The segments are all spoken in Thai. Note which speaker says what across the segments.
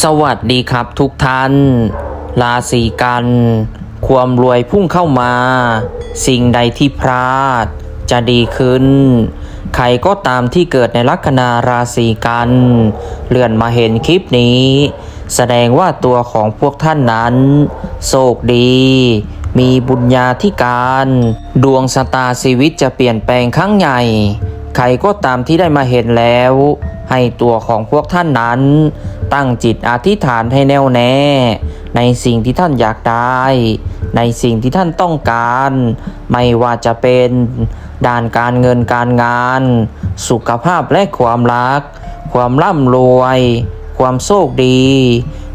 Speaker 1: สวัสดีครับทุกท่าน ราศีกัน ความรวยพุ่งเข้ามา สิ่งใดที่พลาด จะดีขึ้น ใครก็ตามที่เกิดในลัคนาราศีกัน เลื่อนมาเห็นคลิปนี้ แสดงว่าตัวของพวกท่านนั้นโชคดี มีบุญญาธิการ ดวงชะตาชีวิตจะเปลี่ยนแปลงครั้งใหญ่ ใครก็ตามที่ได้มาเห็นแล้ว ให้ตัวของพวกท่านนั้น ตั้งจิตอธิษฐานให้แน่วแน่ ในสิ่งที่ท่านอยากได้ ในสิ่งที่ท่านต้องการ ไม่ว่าจะเป็นด้านการเงินการงาน สุขภาพและความรัก ความร่ำรวย ความโชคดี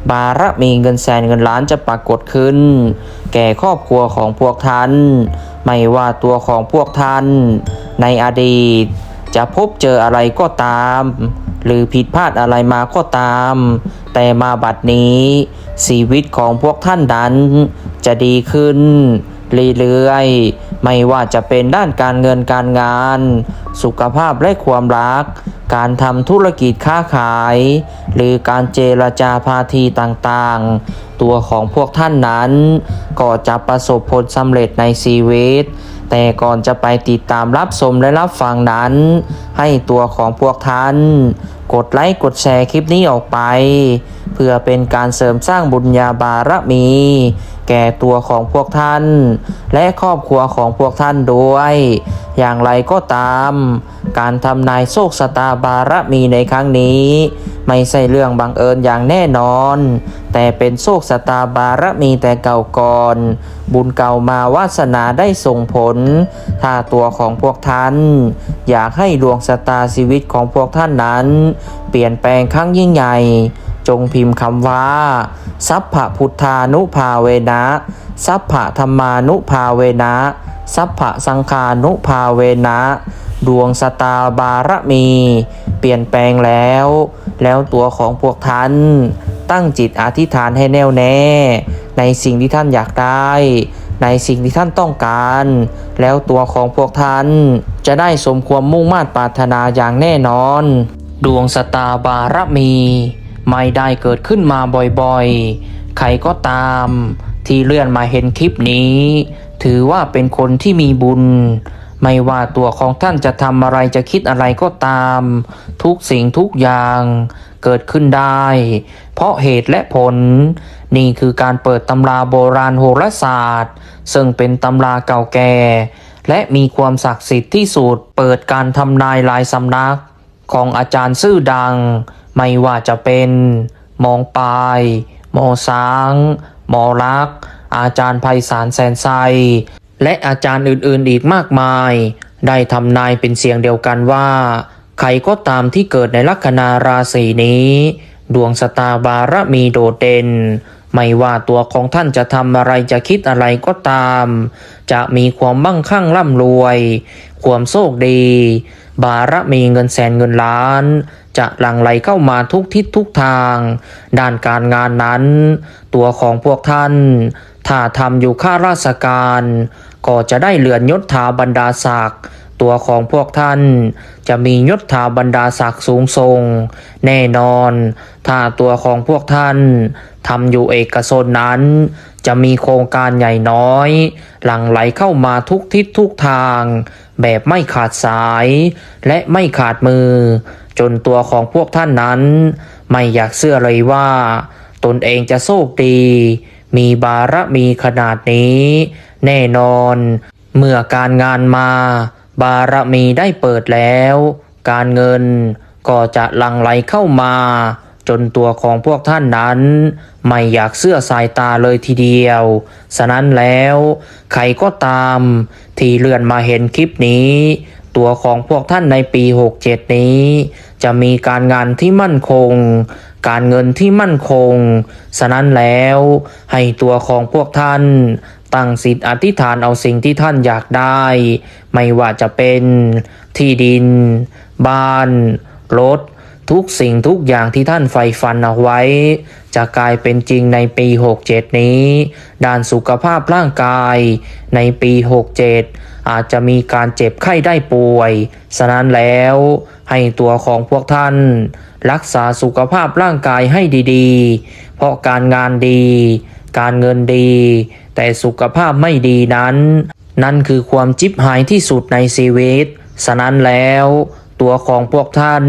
Speaker 1: บารมีเงินแสนเงินล้านจะปรากฏขึ้น แก่ครอบครัวของพวกท่าน ไม่ว่าตัวของพวกท่าน ในอดีต จะพบเจออะไรก็ตาม หรือผิดพลาดอะไรมาก็ตาม แต่มาบัดนี้ ชีวิตของพวกท่านนั้น จะดีขึ้นเรื่อยๆ ไม่ว่าจะเป็นด้านการเงินการงาน สุขภาพและความรัก การทำธุรกิจค้าขาย หรือการเจรจาพาทีต่างๆ ตัวของพวกท่านนั้น ก็จะประสบผลสำเร็จในชีวิต แต่ก่อนจะไปติดตามรับชมและรับฟังนั้น ให้ตัวของพวกท่าน กดไลค์กดแชร์คลิปนี้ออกไป เพื่อเป็นการเสริมสร้างบุญญาบารมี แก่ตัวของพวกท่าน และครอบครัวของพวกท่านด้วย อย่างไรก็ตาม การทำนายโชคชะตาบารมีในครั้งนี้ ไม่ใช่เรื่องบังเอิญอย่างแน่นอน แต่เป็นโชคชะตาบารมีแต่เก่าก่อน บุญเก่ามาวาสนาได้ส่งผล ถ้าตัวของพวกท่าน อยากให้ดวงชะตาชีวิตของพวกท่านนั้น เปลี่ยนแปลงครั้งยิ่งใหญ่ จงพิมพ์คำว่า สัพพะพุทธานุภาเวนะ สัพพะธรรมานุภาเวนะ สัพพะสังฆานุภาเวนะ ดวงสตาบารมี เปลี่ยนแปลงแล้ว แล้วตัวของพวกท่านตั้งจิตอธิษฐานให้แน่วแน่ ในสิ่งที่ท่านอยากได้ ในสิ่งที่ท่านต้องการ แล้วตัวของพวกท่านจะได้สมความมุ่งมา่ปรารถนาอย่างแน่นอน ดวงสตาบารมี ไม่ได้เกิดขึ้นมาบ่อยๆ ใครก็ตามที่เลื่อนมาเห็นคลิปนี้ ถือว่าเป็นคนที่มีบุญ ไม่ว่าตัวของท่านจะทำอะไรจะคิดอะไรก็ตาม ทุกสิ่งทุกอย่างเกิดขึ้นได้ เพราะเหตุและผล นี่คือการเปิดตำราโบราณโหราศาสตร์ ซึ่งเป็นตำราเก่าแก่ และมีความศักดิ์สิทธิ์ที่สุด เปิดการทำนายลายสำนัก ของอาจารย์ซื่อดัง ไม่ว่าจะเป็นหมองปลายหมอช้างหมอรัก อาจารย์ไพศาลแสนไซ และอาจารย์อื่นๆอีกมากมาย ได้ทำนายเป็นเสียงเดียวกันว่า ใครก็ตามที่เกิดในลัคนาราศีนี้ ดวงสตาบารมีโดดเด่นไม่ว่าตัวของท่านจะทำอะไรจะคิดอะไรก็ตาม จะมีความมั่งคั่งร่ำรวย ความโชคดี บารมีเงินแสนเงินล้าน จะหลั่งไหลเข้ามาทุกทิศทุกทาง ด้านการงานนั้น ตัวของพวกท่าน ถ้าทำอยู่ข้าราชการ ก็จะได้เลื่อนยศถาบรรดาศักดิ์ตัวของพวกท่าน จะมียศถาบรรดาศักดิ์สูงส่ง แน่นอน ถ้าตัวของพวกท่านทำอยู่เอกชนนั้น จะมีโครงการใหญ่น้อย หลั่งไหลเข้ามาทุกทิศทุกทาง แบบไม่ขาดสาย และไม่ขาดมือ จนตัวของพวกท่านนั้น ไม่อยากเชื่อเลยว่า ตนเองจะโชคดี มีบารมีขนาดนี้ แน่นอน เมื่อการงานมา บารมีได้เปิดแล้ว การเงินก็จะหลั่งไหลเข้ามา จนตัวของพวกท่านนั้น ไม่อยากเสื้อสายตาเลยทีเดียว ฉะนั้นแล้ว ใครก็ตาม ที่เลื่อนมาเห็นคลิปนี้ ตัวของพวกท่านในปี 67 นี้ จะมีการงานที่มั่นคง การเงินที่มั่นคง ฉะนั้นแล้ว ให้ตัวของพวกท่านตั้งสิทธิ์อธิษฐานเอาสิ่งที่ท่านอยากได้ ไม่ว่าจะเป็นที่ดิน บ้าน รถ ทุกสิ่งทุกอย่างที่ท่านใฝ่ฝันเอาไว้ จะกลายเป็นจริงในปี 67 นี้ ด้านสุขภาพร่างกาย ในปี 67 อาจจะมีการเจ็บไข้ได้ป่วย ฉะนั้นแล้วให้ตัวของพวกท่าน รักษาสุขภาพร่างกายให้ดีๆ เพราะการงานดี การเงินดี แต่สุขภาพไม่ดีนั้น นั่นคือความจิบหายที่สุดในชีวิต ฉะนั้นแล้ว ตัวของพวกท่าน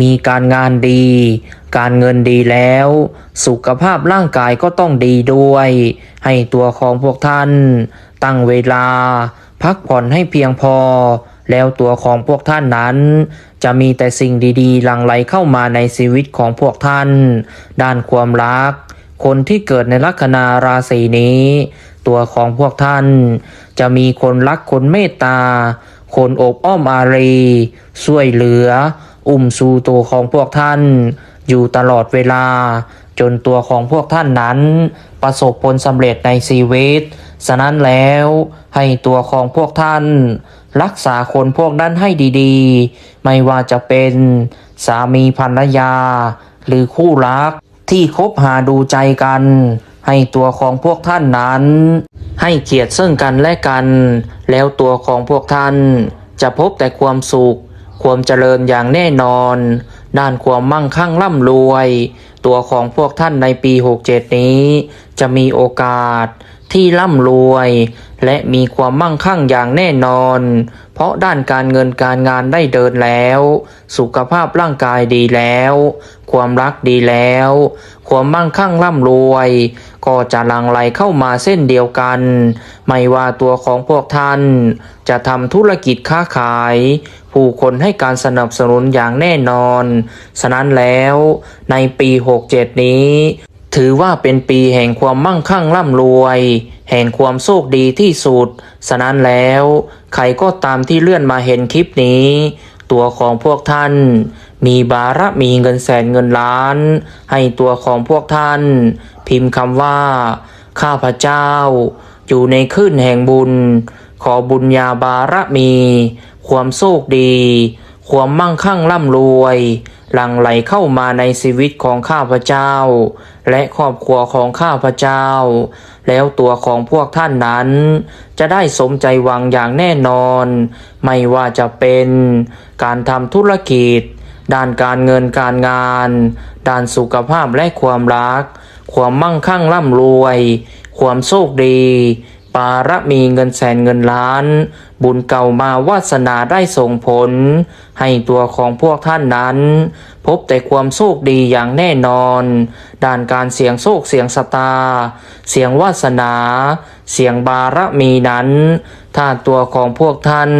Speaker 1: มีการงานดี การเงินดีแล้ว สุขภาพร่างกายก็ต้องดีด้วย ให้ตัวของพวกท่าน ตั้งเวลา พักผ่อนให้เพียงพอ แล้วตัวของพวกท่านนั้น จะมีแต่สิ่งดีๆหลั่งไหลเข้ามาในชีวิตของพวกท่าน ด้านความรัก คนที่เกิดในลัคนาราศีนี้ ตัวของพวกท่าน จะมีคนรักคนเมตตา คนอบอ้อมอารีช่วยเหลือ อุ้มชูตัวของพวกท่าน อยู่ตลอดเวลา จนตัวของพวกท่านนั้น ประสบผลสำเร็จในชีวิตฉะนั้นแล้วให้ตัวของพวกท่าน รักษาคนพวกนั้นให้ดีๆ ไม่ว่าจะเป็นสามีภรรยา หรือคู่รักที่คบหาดูใจกัน ให้ตัวของพวกท่านนั้น ให้เกียรติซึ่งกันและกัน แล้วตัวของพวกท่านจะพบแต่ความสุข ความเจริญอย่างแน่นอน ด้านความมั่งคั่งร่ำรวย ตัวของพวกท่านในปี 67 นี้ จะมีโอกาสที่ร่ำรวย และมีความมั่งคั่งอย่างแน่นอน เพราะด้านการเงินการงานได้เดินแล้ว สุขภาพร่างกายดีแล้ว ความรักดีแล้ว ความมั่งคั่งร่ำรวย ก็จะลังไหลเข้ามาเส้นเดียวกัน ไม่ว่าตัวของพวกท่าน จะทำธุรกิจค้าขาย ผู้คนให้การสนับสนุนอย่างแน่นอน ฉะนั้นแล้วในปี 67 นี้ ถือว่าเป็นปีแห่งความมั่งคั่งร่ำรวย แห่งความโชคดีที่สุด ฉะนั้นแล้ว ใครก็ตามที่เลื่อนมาเห็นคลิปนี้ ตัวของพวกท่าน มีบาระมีเงินแสนเงินล้าน ให้ตัวของพวกท่าน พิมพ์คำว่า ข้าพเจ้า อยู่ในคลื่นแห่งบุญ ขอบุญญาบารมี ความโชคดี ความมั่งคั่งร่ำรวย หลั่งไหลเข้ามาในชีวิตของข้าพเจ้า และครอบครัวของข้าพเจ้า แล้วตัวของพวกท่านนั้น จะได้สมใจหวังอย่างแน่นอน ไม่ว่าจะเป็นการทำธุรกิจ ด้านการเงินการงาน ด้านสุขภาพและความรัก ความมั่งคั่งร่ำรวย ความโชคดี ปารมีเงินแสนเงินล้าน บุญเก่ามาวาสนาได้ส่งผล ให้ตัวของพวกท่านนั้น พบแต่ความโชคดีอย่างแน่นอน ด้านการเสียงโชคเสียงสตา เสียงวาสนา เสียงบารมีนั้น ถ้าตัวของพวกท่าน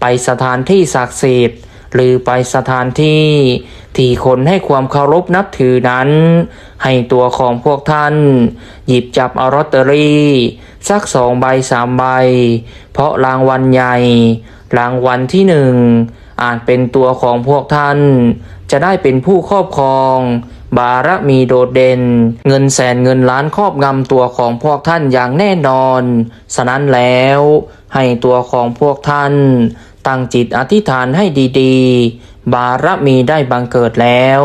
Speaker 1: ไปสถานที่ศักดิ์สิทธิ์ หรือไปสถานที่ที่คนให้ความเคารพนับถือนั้น ให้ตัวของพวกท่าน หยิบจับเอาลอตเตอรี่ สักสองใบสามใบ เพราะรางวัลใหญ่ รางวัลที่หนึ่งอาจเป็นตัวของพวกท่าน จะได้เป็นผู้ครอบครอง บารมีโดดเด่น เงินแสนเงินล้านครอบงำตัวของพวกท่านอย่างแน่นอน ฉะนั้นแล้วให้ตัวของพวกท่าน ตั้งจิตอธิษฐานให้ดีๆ บารมีได้บังเกิดแล้ว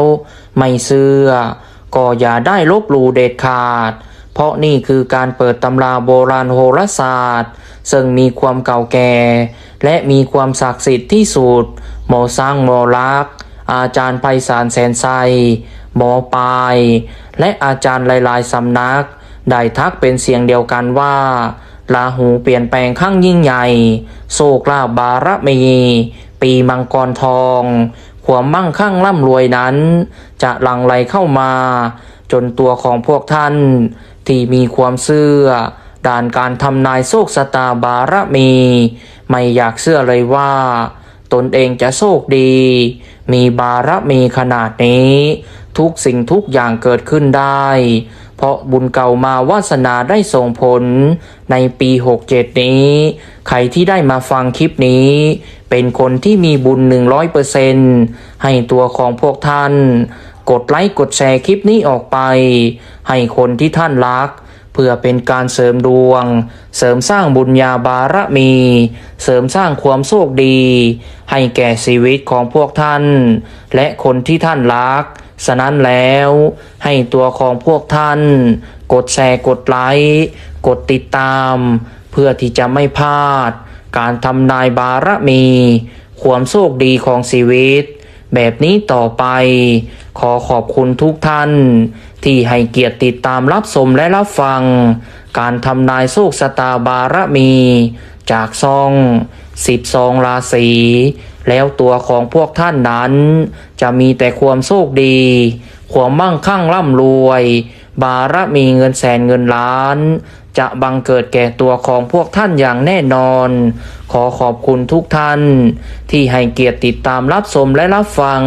Speaker 1: ไม่เชื่อก็อย่าได้ลบหลู่เด็ดขาด เพราะนี่คือการเปิดตำราโบราณโหราศาสตร์ ซึ่งมีความเก่าแก่ และมีความศักดิ์สิทธิ์ที่สุด หมอสร้างหมอลักษ์อาจารย์ไพศาลแสนไซหมอปลาย และอาจารย์หลายๆสำนัก ได้ทักเป็นเสียงเดียวกันว่า ลาหูเปลี่ยนแปลงข้างยิ่งใหญ่ โศกลาบารมี ปีมังกรทอง ความมั่งคั่งร่ำรวยนั้น จะหลั่งไหลเข้ามา จนตัวของพวกท่าน ที่มีความเชื่อด้านการทำนายโชคชะตาบารมี ไม่อยากเชื่อเลยว่า ตนเองจะโชคดี มีบารมีขนาดนี้ ทุกสิ่งทุกอย่างเกิดขึ้นได้ เพราะบุญเก่ามาวาสนาได้ส่งผลในปี 67 นี้ ใครที่ได้มาฟังคลิปนี้ เป็นคนที่มีบุญ 100%ให้ตัวของพวกท่าน กดไลค์กดแชร์คลิปนี้ออกไป ให้คนที่ท่านรัก เพื่อเป็นการเสริมดวง เสริมสร้างบุญญาบารมี เสริมสร้างความโชคดี ให้แก่ชีวิตของพวกท่าน และคนที่ท่านรัก ฉะนั้นแล้วให้ตัวของพวกท่าน กดแชร์กดไลค์กดติดตาม เพื่อที่จะไม่พลาด การทำนายบารมี ความโชคดีของชีวิต แบบนี้ต่อไป ขอขอบคุณทุกท่าน ที่ให้เกียรติติดตามรับชมและรับฟัง การทำนายโชคชะตาบารมี จากซอง สิบสองราศีแล้วตัวของพวกท่านนั้น จะมีแต่ความโชคดี ความมั่งคั่งร่ำรวย บารมีเงินแสนเงินล้าน จะบังเกิดแก่ตัวของพวกท่านอย่างแน่นอน ขอขอบคุณทุกท่าน ที่ให้เกียรติติดตามรับชมและรับฟัง